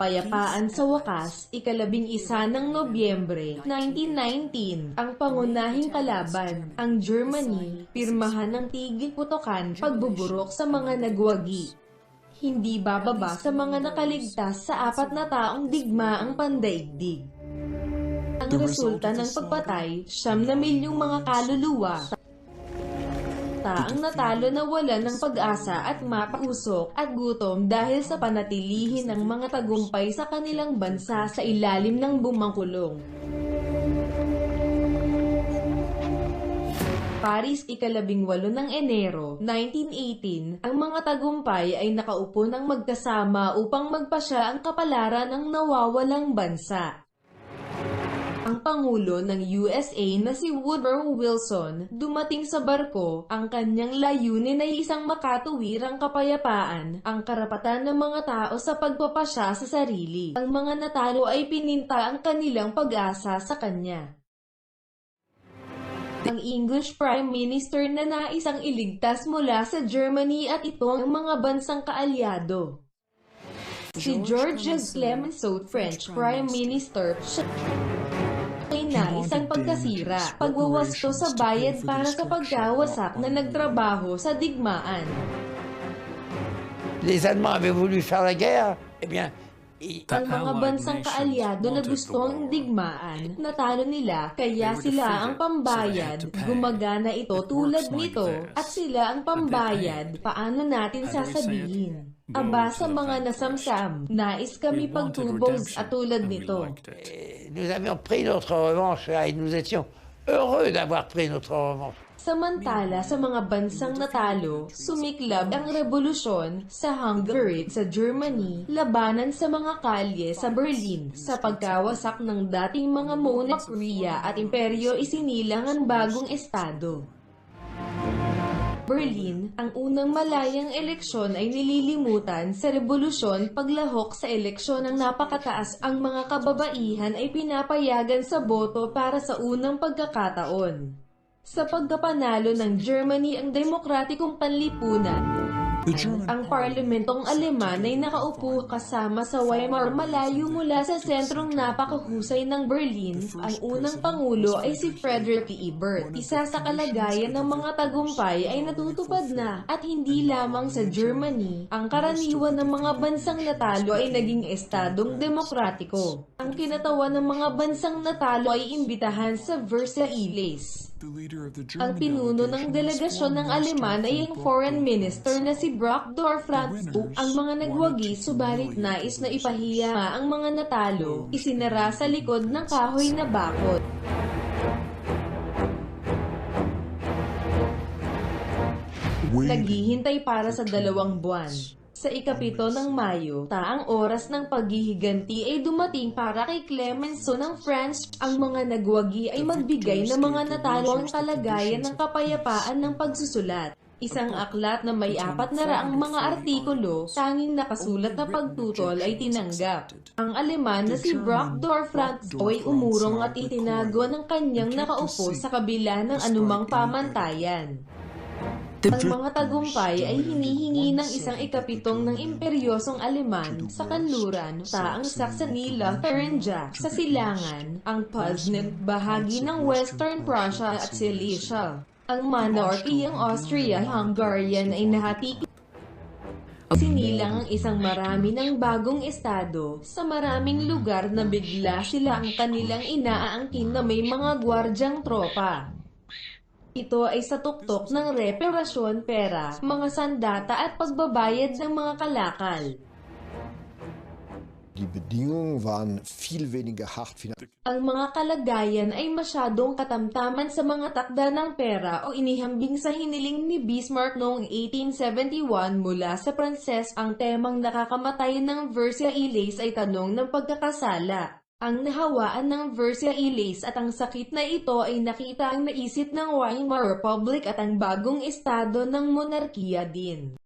kapayapaan sa wakas, ikalabing isa ng Nobyembre 1919, ang pangunahing kalaban, ang Germany, pirmahan ng tigil putokan, pagbuburok sa mga nagwagi. Hindi bababa sa mga nakaligtas sa apat na taong digmaang pandaigdig. Ang resulta ng pagpatay, siyam na milyong mga kaluluwa, taang natalo na wala ng pag-asa at mapausok at gutom dahil sa panatilihin ng mga tagumpay sa kanilang bansa sa ilalim ng bumangkulong. Paris, ikalabing walo ng Enero, 1918, ang mga tagumpay ay nakaupo ng magkasama upang magpasya ang kapalaran ng nawawalang bansa. Ang Pangulo ng USA na si Woodrow Wilson, dumating sa barko, ang kanyang layunin ay isang makatuwirang kapayapaan, ang karapatan ng mga tao sa pagpapasya sa sarili. Ang mga natalo ay pininta ang kanilang pag-asa sa kanya. Ang English Prime Minister na naisang iligtas mula sa Germany at ito ang mga bansang kaalyado. Si Georges Clemenceau, French Prime Minister, siya ay naisang pagkasira, pagwawasto sa bayad para sa pagkawasak na nagtrabaho sa digmaan. Les Allemands avaient voulu faire la guerre, eh bien, Ang mga bansang kaalyado na gustong digmaan, natalo nila, kaya sila ang pambayad. Gumagana ito tulad nito, at sila ang pambayad. Paano natin sasabihin? Aba sa mga nasamsam, nais kami pagtubos at tulad nito. et nous avions pris notre revanche et nous étions heureux d'avoir pris notre revanche. Samantala sa mga bansang natalo, sumiklab ang revolusyon sa Hungary sa Germany, labanan sa mga kalye sa Berlin, sa pagkawasak ng dating mga monarkiya at imperyo isinilang ang bagong estado. Berlin, ang unang malayang eleksyon ay nililimutan sa revolusyon paglahok sa eleksyon ng napakataas ang mga kababaihan ay pinapayagan sa boto para sa unang pagkakataon. Sa pagkapanalo ng Germany ang demokratikong panlipunan, ang parlamentong Aleman ay nakaupo kasama sa Weimar malayo mula sa sentrong napakahusay ng Berlin. Ang unang pangulo ay si Frederick Ebert. Isa sa kalagayan ng mga tagumpay ay natutupad na at hindi lamang sa Germany, ang karaniwan ng mga bansang natalo ay naging estadong demokratiko. Ang kinatawan ng mga bansang natalo ay imbitahan sa Versailles. Ang pinuno ng delegasyon ng Aleman ay ang foreign minister na si Brockdorf Franz Ang mga nagwagi subalit nais na ipahiya ang mga natalo, isinara sa likod ng kahoy na bakod. Naghihintay para sa dalawang buwan. Sa ikapito ng Mayo, taang oras ng paghihiganti ay dumating para kay Clemenceau ng France. Ang mga nagwagi ay magbigay ng mga natalo ang kalagayan ng kapayapaan ng pagsusulat. Isang aklat na may apat na raang mga artikulo, tanging nakasulat na pagtutol ay tinanggap. Ang Aleman na si Brockdorf Franz ay umurong at itinago ng kanyang nakaupo sa kabila ng anumang pamantayan. Ang mga tagumpay ay hinihingi ng isang ikapitong ng imperyosong Aleman sa kanluran, taang Saxony-Thuringia, sa silangan, ang Paznen, bahagi ng Western Prussia at Silesia. Ang monarchiyang Austria-Hungarian ay nahati Sinilang ang isang marami ng bagong estado. Sa maraming lugar na bigla sila ang kanilang inaaangkin na may mga gwardyang tropa. Ito ay sa tuktok ng reparasyon pera, mga sandata at pagbabayad ng mga kalakal. Die Bedingungen waren viel weniger hart. Ang mga kalagayan ay masyadong katamtaman sa mga takda ng pera o inihambing sa hiniling ni Bismarck noong 1871 mula sa Pranses. Ang temang nakakamatay ng Versailles ay tanong ng pagkakasala. Ang nahawaan ng Versailles at ang sakit na ito ay nakita ang naisip ng Weimar Republic at ang bagong estado ng monarkiya din.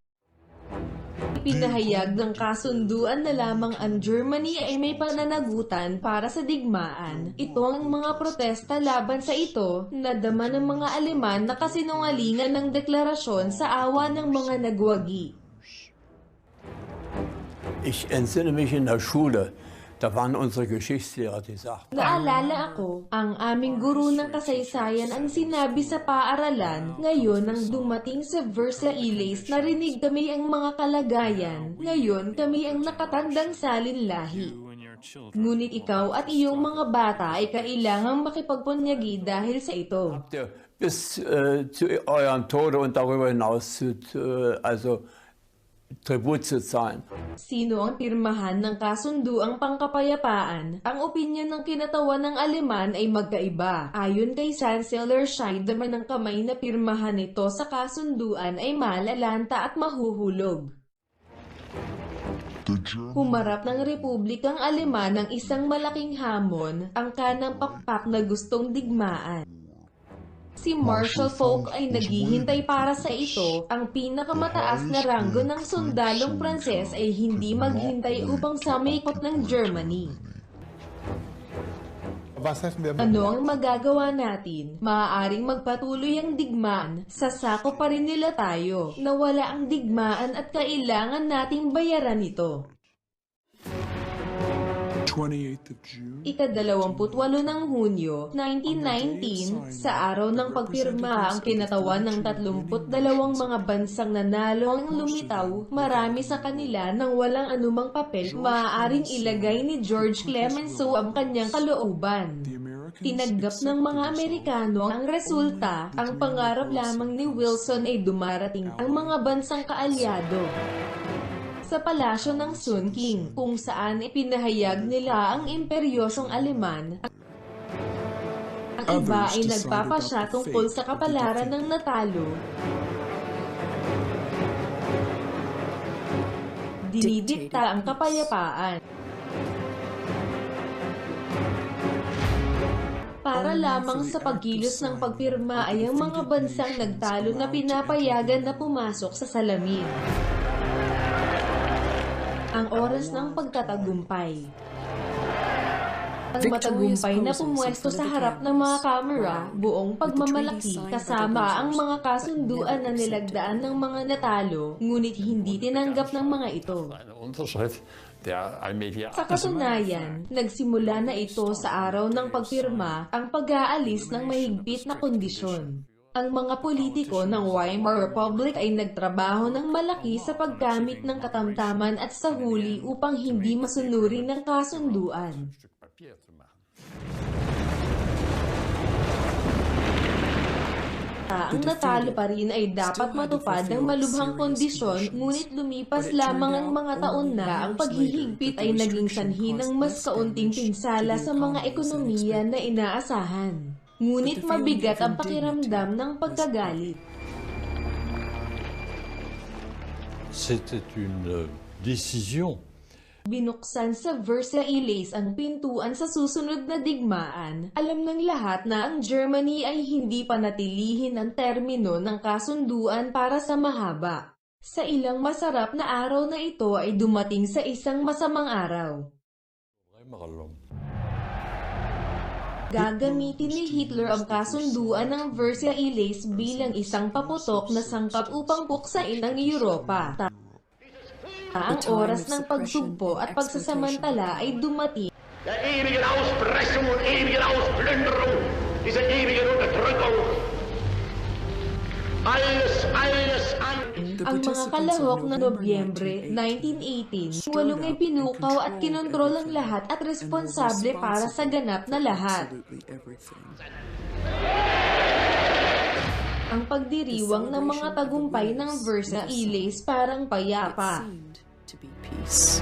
Pinahayag ng kasunduan na lamang ang Germany ay may pananagutan para sa digmaan. Ito ang mga protesta laban sa ito, nadama ng mga Aleman na kasinungalingan ng deklarasyon sa awa ng mga nagwagi. Ich entsinne mich in der Schule, waren unsere Geschichtslehrer, die sagten, Naalala ako, ang aming guru ng kasaysayan ang sinabi sa paaralan. Ngayon, nang dumating sa Versa Iles, narinig kami ang mga kalagayan. Ngayon, kami ang nakatandang salinlahi. Ngunit ikaw at iyong mga bata ay kailangang makipagpunyagi dahil sa ito. bis äh, zu eurem Tode und darüber hinaus zu, äh, also Tribut zu zahlen. Sino ang pirmahan ng kasunduang pangkapayapaan? Ang opinyon ng kinatawan ng Aleman ay magkaiba. Ayon kay Chancellor Scheidemann ang kamay na pirmahan nito sa kasunduan ay malalanta at mahuhulog. Humarap ng Republikang Aleman ng isang malaking hamon, ang kanang pakpak na gustong digmaan. Si Marshal Falk ay naghihintay para sa ito. Ang pinakamataas na ranggo ng sundalong Pranses ay hindi maghintay upang sumikot ng Germany. Ano ang magagawa natin? Maaaring magpatuloy ang digmaan, sasako pa rin nila tayo. Nawala ang digmaan at kailangan nating bayaran ito. 28th of June. Ikadalawamputwalo ng Hunyo, 1919, sa araw ng pagpirma ang kinatawan ng 32 mga bansang nanalo ang lumitaw, marami sa kanila nang walang anumang papel, maaaring ilagay ni George Clemenceau ang kanyang kalooban. Tinanggap ng mga Amerikano ang resulta, ang pangarap lamang ni Wilson ay dumarating ang mga bansang kaalyado sa palasyo ng Sun King, kung saan ipinahayag nila ang imperyosyong Aleman. Ang iba ay nagpapasya tungkol sa kapalaran ng natalo. Dinidikta ang kapayapaan. Para lamang sa pagkilos ng pagpirma ay ang mga bansang nagtalo na pinapayagan na pumasok sa salamin ang oras ng pagtatagumpay. Ang matagumpay na pumwesto sa harap ng mga kamera, buong pagmamalaki, kasama ang mga kasunduan na nilagdaan ng mga natalo, ngunit hindi tinanggap ng mga ito. Sa katunayan, nagsimula na ito sa araw ng pagpirma ang pag-aalis ng mahigpit na kondisyon. Ang mga politiko ng Weimar Republic ay nagtrabaho ng malaki sa paggamit ng katamtaman at sa huli upang hindi masunurin ng kasunduan. Machen. Ang natalo pa rin ay dapat matupad ng malubhang kondisyon, ngunit lumipas lamang ang mga taon na ang paghihigpit ay naging sanhi ng mas kaunting pinsala sa mga ekonomiya na inaasahan. Ngunit mabigat ang pakiramdam ng pagkagalit. C'était une décision Binuksan sa Versailles ang pintuan sa susunod na digmaan. Alam ng lahat na ang Germany ay hindi panatilihin ang termino ng kasunduan para sa mahaba. Sa ilang masarap na araw na ito ay dumating sa isang masamang araw. vraiment Gagamitin ni Hitler ang kasunduan ng Versailles bilang isang paputok na sangkap upang buksain ang Europa. Ta- ang oras ng pagsugpo at pagsasamantala ay dumating. der ewigen Auspressung und ewigen Ausplünderung, diese ewige Unterdrückung. Alles, alles an. Ang mga kalahok na Nobyembre 1918, walong ay pinukaw at kinontrol ang lahat at responsable para sa ganap na lahat. Ang pagdiriwang ng mga tagumpay ng Versailles parang payapa. to be peace.